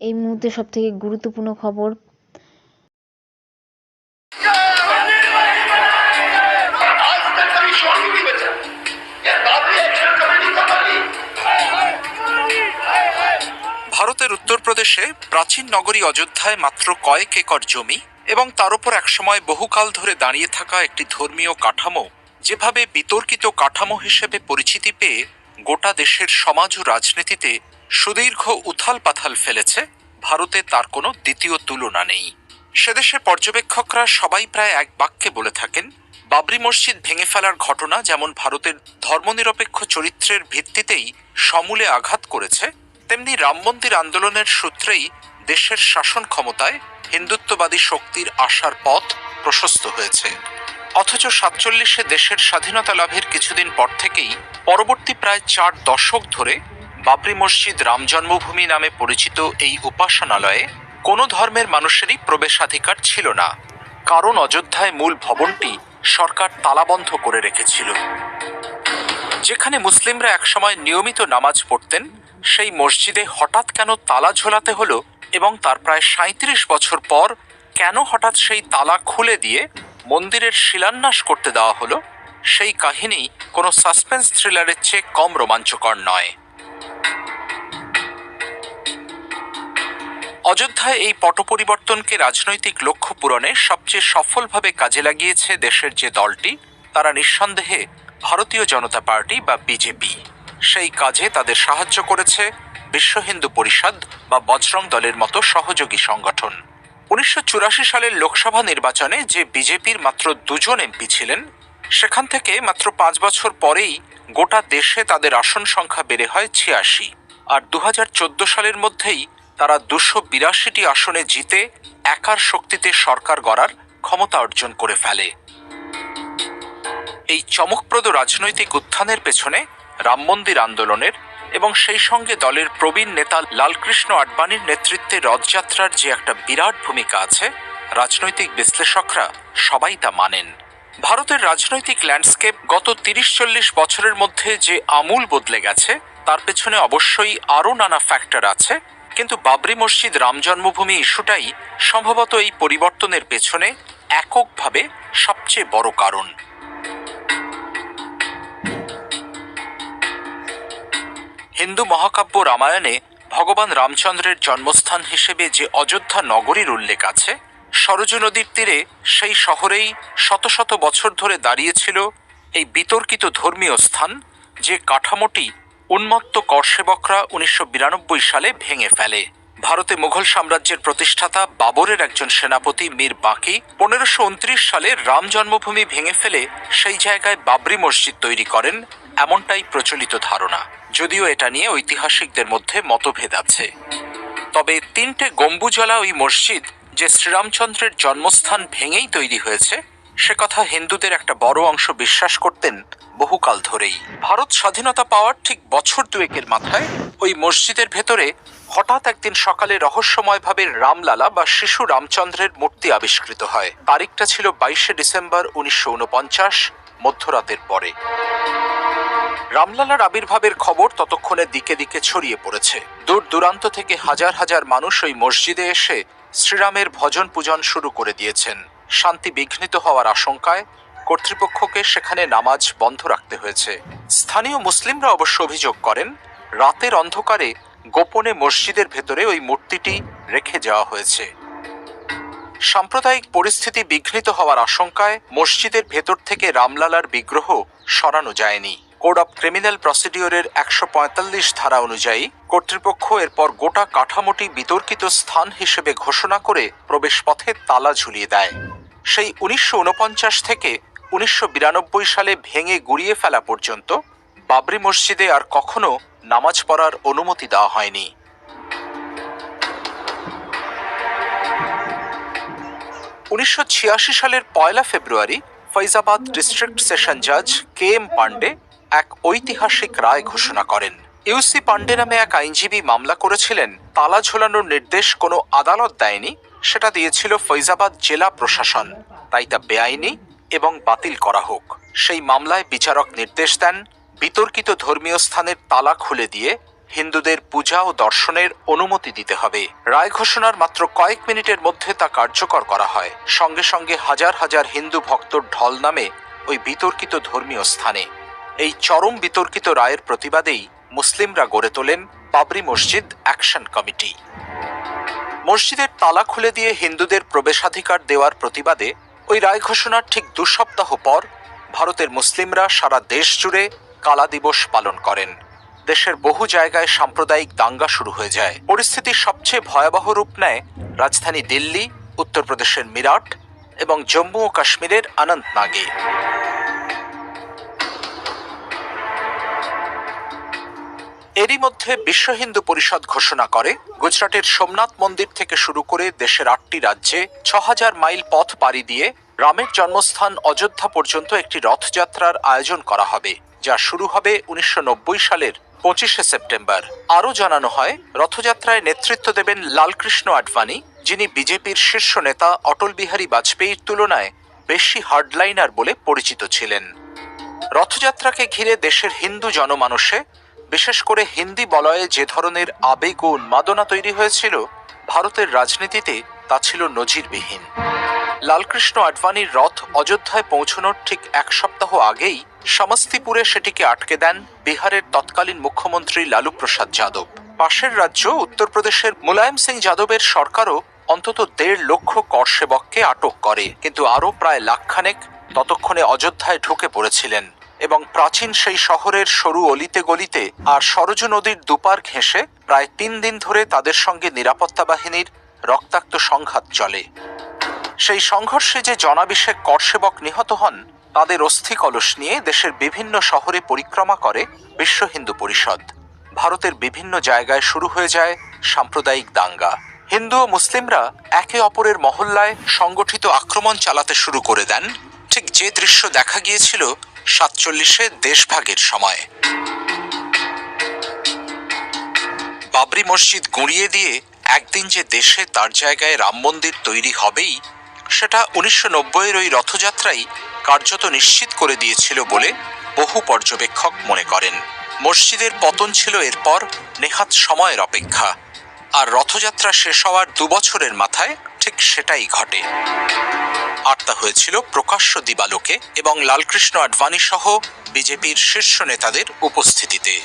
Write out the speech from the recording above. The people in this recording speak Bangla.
এই মুহূর্তে সব থেকে গুরুত্বপূর্ণ খবর। ভারতের উত্তরপ্রদেশে প্রাচীন নগরী অযোধ্যায় মাত্র কয়েক একর জমি এবং তার উপর একসময় বহুকাল ধরে দাঁড়িয়ে থাকা একটি ধর্মীয় কাঠামো, যেভাবে বিতর্কিত কাঠামো হিসেবে পরিচিতি পেয়ে গোটা দেশের সমাজ ও রাজনীতিতে সুদীর্ঘ উথাল পাথাল ফেলেছে, ভারতে তার কোনো দ্বিতীয় তুলনা নেই। সেদেশে পর্যবেক্ষকরা সবাই প্রায় এক বাক্যে বলে থাকেন, বাবরি মসজিদ ভেঙে ফেলার ঘটনা যেমন ভারতের ধর্মনিরপেক্ষ চরিত্রের ভিত্তিতেই সমূলে আঘাত করেছে, তেমনি রাম মন্দির আন্দোলনের সূত্রেই দেশের শাসন ক্ষমতায় হিন্দুত্ববাদী শক্তির আসার পথ প্রশস্ত হয়েছে। অথচ সাতচল্লিশে দেশের স্বাধীনতা লাভের কিছুদিন পর থেকেই পরবর্তী প্রায় চার দশক ধরে বাবরি মসজিদ রাম জন্মভূমি নামে পরিচিত এই উপাসনালয়ে কোনো ধর্মের মানুষেরই প্রবেশাধিকার ছিল না। কারণ অযোধ্যায় মূল ভবনটি সরকার তালাবন্ধ করে রেখেছিল। যেখানে মুসলিমরা একসময় নিয়মিত নামাজ পড়তেন, সেই মসজিদে হঠাৎ কেন তালা ঝোলাতে হলো এবং তার প্রায় সাঁত্রিশ বছর পর কেন হঠাৎ সেই তালা খুলে দিয়ে মন্দিরের শিলান্যাস করতে দেওয়া হলো, সেই কাহিনী কোনো সাসপেন্স থ্রিলারের চেয়ে কম রোমাঞ্চকর নয়। অযোধ্যায় এই পট পরিবর্তনকে রাজনৈতিক লক্ষ্য পূরণে সবচেয়ে সফলভাবে কাজে লাগিয়েছে দেশের যে দলটি, তারা নিঃসন্দেহে ভারতীয় জনতা পার্টি বা বিজেপি। সেই কাজে তাদের সাহায্য করেছে বিশ্ব হিন্দু পরিষদ বা বজরং দলের মতো সহযোগী সংগঠন। উনিশশো চুরাশি সালের লোকসভা নির্বাচনে যে বিজেপির মাত্র দুজন এমপি ছিলেন, সেখান থেকে মাত্র পাঁচ বছর পরেই গোটা দেশে তাদের আসন সংখ্যা বেড়ে হয় ছিয়াশি। আর দু হাজার চোদ্দ সালের মধ্যেই তারা দুশো বিরাশিটি আসনে জিতে একার শক্তিতে সরকার গড়ার ক্ষমতা অর্জন করে ফেলে। এই চমকপ্রদ রাজনৈতিক উত্থানের পেছনে রাম মন্দির আন্দোলনের এবং সেই সঙ্গে দলের প্রবীণ নেতা লালকৃষ্ণ আডবাণীর নেতৃত্বে রথযাত্রার যে একটা বিরাট ভূমিকা আছে, রাজনৈতিক বিশ্লেষকরা সবাই তা মানেন। ভারতের রাজনৈতিক ল্যান্ডস্কেপ গত তিরিশ চল্লিশ বছরের মধ্যে যে আমূল বদলে গেছে, তার পেছনে অবশ্যই আরও নানা ফ্যাক্টর আছে কিন্তু বাবরি মসজিদ রাম জন্মভূমি ইস্যুটাই সম্ভবত এই পরিবর্তনের পেছনে এককভাবে সবচেয়ে বড় কারণ। হিন্দু মহাকাব্য রামায়ণে ভগবান রামচন্দ্রের জন্মস্থান হিসেবে যে অযোধ্যা নগরীর উল্লেখ আছে, সরজু নদীর তীরে সেই শহরেই শত শত বছর ধরে দাঁড়িয়েছিল এই বিতর্কিত ধর্মীয় স্থান যে কাঠামোটি উন্মত্ত করসেবকরা উনিশশো বিরানব্বই সালে ভেঙে ফেলে। ভারতে মুঘল সাম্রাজ্যের প্রতিষ্ঠাতা বাবরের একজন সেনাপতি মীর বাঁকি পনেরোশো সালে রাম জন্মভূমি ভেঙে ফেলে সেই জায়গায় বাবরি মসজিদ তৈরি করেন, এমনটাই প্রচলিত ধারণা। যদিও এটা নিয়ে ঐতিহাসিকদের মধ্যে মতভেদ আছে। তবে তিনটে গম্বুজলা ওই মসজিদ যে শ্রীরামচন্দ্রের জন্মস্থান ভেঙেই তৈরি হয়েছে, সে কথা হিন্দুদের একটা বড় অংশ বিশ্বাস করতেন বহুকাল ধরেই। ভারত স্বাধীনতা পাওয়ার ঠিক বছর দুয়েকের মাথায় ওই মসজিদের ভেতরে হঠাৎ একদিন সকালে রহস্যময়ভাবে রামলালা বা শিশু রামচন্দ্রের মূর্তি আবিষ্কৃত হয়। তারিখটা ছিল বাইশে ডিসেম্বর উনিশশো উনপঞ্চাশ, মধ্যরাতের পরে। রামলালার আবির্ভাবের খবর ততক্ষণে দিকে দিকে ছড়িয়ে পড়েছে। দূর দূরান্ত থেকে হাজার হাজার মানুষ ওই মসজিদে এসে শ্রীরামের ভজন পূজন শুরু করে দিয়েছেন। শান্তি বিঘ্নিত হওয়ার আশঙ্কায় কর্তৃপক্ষকে সেখানে নামাজ বন্ধ রাখতে হয়েছে। স্থানীয় মুসলিমরা অবশ্য অভিযোগ করেন, রাতের অন্ধকারে গোপনে মসজিদের ভেতরে ওই মূর্তিটি রেখে যাওয়া হয়েছে। সাম্প্রদায়িক পরিস্থিতি বিঘ্নিত হওয়ার আশঙ্কায় মসজিদের ভেতর থেকে রামলালার বিগ্রহ সরানো যায়নি। কোড অব ক্রিমিনাল প্রসিডিওরের একশো পঁয়তাল্লিশ ধারা অনুযায়ী কর্তৃপক্ষ এরপর গোটা কাঠামোটি বিতর্কিত স্থান হিসেবে ঘোষণা করে প্রবেশপথে তালা ঝুলিয়ে দেয়। সেই উনিশশো উনপঞ্চাশ থেকে উনিশশো বিরানব্বই সালে ভেঙে গুড়িয়ে ফেলা পর্যন্ত বাবরি মসজিদে আর কখনো নামাজ পড়ার অনুমতি দেওয়া হয়নি। উনিশশো ছিয়াশি সালের পয়লা ফেব্রুয়ারি ফৈজাবাদ ডিস্ট্রিক্ট সেশন জাজ কে এম পান্ডে এক ঐতিহাসিক রায় ঘোষণা করেন। ইউসি পান্ডে নামে এক আইনজীবী মামলা করেছিলেন, তালা ঝোলানোর নির্দেশ কোনো আদালত দেয়নি, সেটা দিয়েছিল ফৈজাবাদ জেলা প্রশাসন। তাই তা বেআইনি এবং বাতিল করা হোক। সেই মামলায় বিচারক নির্দেশ দেন, বিতর্কিত ধর্মীয় স্থানের তালা খুলে দিয়ে হিন্দুদের পূজা ও দর্শনের অনুমতি দিতে হবে। রায় ঘোষণার মাত্র কয়েক মিনিটের মধ্যে তা কার্যকর করা হয়। সঙ্গে সঙ্গে হাজার হাজার হিন্দু ভক্তর ঢল নামে ওই বিতর্কিত ধর্মীয় স্থানে। এই চরম বিতর্কিত রায়ের প্রতিবাদেই মুসলিমরা গড়ে তোলেন বাবরি মসজিদ অ্যাকশন কমিটি। মসজিদের তালা খুলে দিয়ে হিন্দুদের প্রবেশাধিকার দেওয়ার প্রতিবাদে ওই রায় ঘোষণার ঠিক দু সপ্তাহ পর ভারতের মুসলিমরা সারা দেশ জুড়ে কালা দিবস পালন করেন। দেশের বহু জায়গায় সাম্প্রদায়িক দাঙ্গা শুরু হয়ে যায়। পরিস্থিতি সবচেয়ে ভয়াবহ রূপ নেয় রাজধানী দিল্লি, উত্তরপ্রদেশের মিরাট এবং জম্মু ও কাশ্মীরের অনন্তনাগে এরই মধ্যে বিশ্ব হিন্দু পরিষদ ঘোষণা করে, গুজরাটের সোমনাথ মন্দির থেকে শুরু করে দেশের আটটি রাজ্যে ছ হাজার মাইল পথ পাড়ি দিয়ে রামের জন্মস্থান অযোধ্যা পর্যন্ত একটি রথযাত্রার আয়োজন করা হবে, যা শুরু হবে উনিশশো নব্বই সালের পঁচিশে সেপ্টেম্বর। আরও জানানো হয়, রথযাত্রায় নেতৃত্ব দেবেন লালকৃষ্ণ আডবাণী যিনি বিজেপির শীর্ষ নেতা অটল বিহারী বাজপেয়ীর তুলনায় বেশি হার্ডলাইনার বলে পরিচিত ছিলেন। রথযাত্রাকে ঘিরে দেশের হিন্দু জনমানসে বিশেষ করে হিন্দি বলয়ে যে ধরনের আবেগ ও উন্মাদনা তৈরি হয়েছিল, ভারতের রাজনীতিতে তা ছিল নজিরবিহীন। লালকৃষ্ণ আডবাণীর রথ অযোধ্যায় পৌঁছানোর ঠিক এক সপ্তাহ আগেই সমস্তিপুরে সেটিকে আটকে দেন বিহারের তৎকালীন মুখ্যমন্ত্রী লালু প্রসাদ যাদব। পাশের রাজ্য, উত্তরপ্রদেশের মুলায়ম সিং যাদবের সরকারও অন্তত দেড় লক্ষ কর সেবককে আটক করে, কিন্তু আরও প্রায় লাখখানেক ততক্ষণে অযোধ্যায় ঢুকে পড়েছিলেন। এবং প্রাচীন সেই শহরের সরু অলিতে গলিতে আর সরজু নদীর দুপার ঘেঁষে প্রায় তিন দিন ধরে তাদের সঙ্গে নিরাপত্তা বাহিনীর রক্তাক্ত সংঘাত চলে। সেই সংঘর্ষে যে জনাভিষেক করসেবক নিহত হন, তাদের অস্থি কলস নিয়ে দেশের বিভিন্ন শহরে পরিক্রমা করে বিশ্ব হিন্দু পরিষদ। ভারতের বিভিন্ন জায়গায় শুরু হয়ে যায় সাম্প্রদায়িক দাঙ্গা। হিন্দু ও মুসলিমরা একে অপরের মহল্লায় সংগঠিত আক্রমণ চালাতে শুরু করে দেন। ঠিক যে দৃশ্য দেখা গিয়েছিল সাতচল্লিশে দেশভাগের সময়। বাবরি মসজিদ গুঁড়িয়ে দিয়ে একদিন যে দেশে তার জায়গায় রাম মন্দির তৈরি হবেই, সেটা উনিশশো নব্বইয়ের ওই রথযাত্রাই কার্যত নিশ্চিত করে দিয়েছিল বলে বহু পর্যবেক্ষক মনে করেন। মসজিদের পতন ছিল এরপর নেহাত সময়ের অপেক্ষা। আর রথযাত্রা শেষ হওয়ার দুবছরের মাথায় ঠিক সেটাই ঘটে। আর হয়েছিল প্রকাশ্য দিবালোকে এবং লালকৃষ্ণ আডবাণী সহ বিজেপির শীর্ষ নেতাদের উপস্থিতিতে।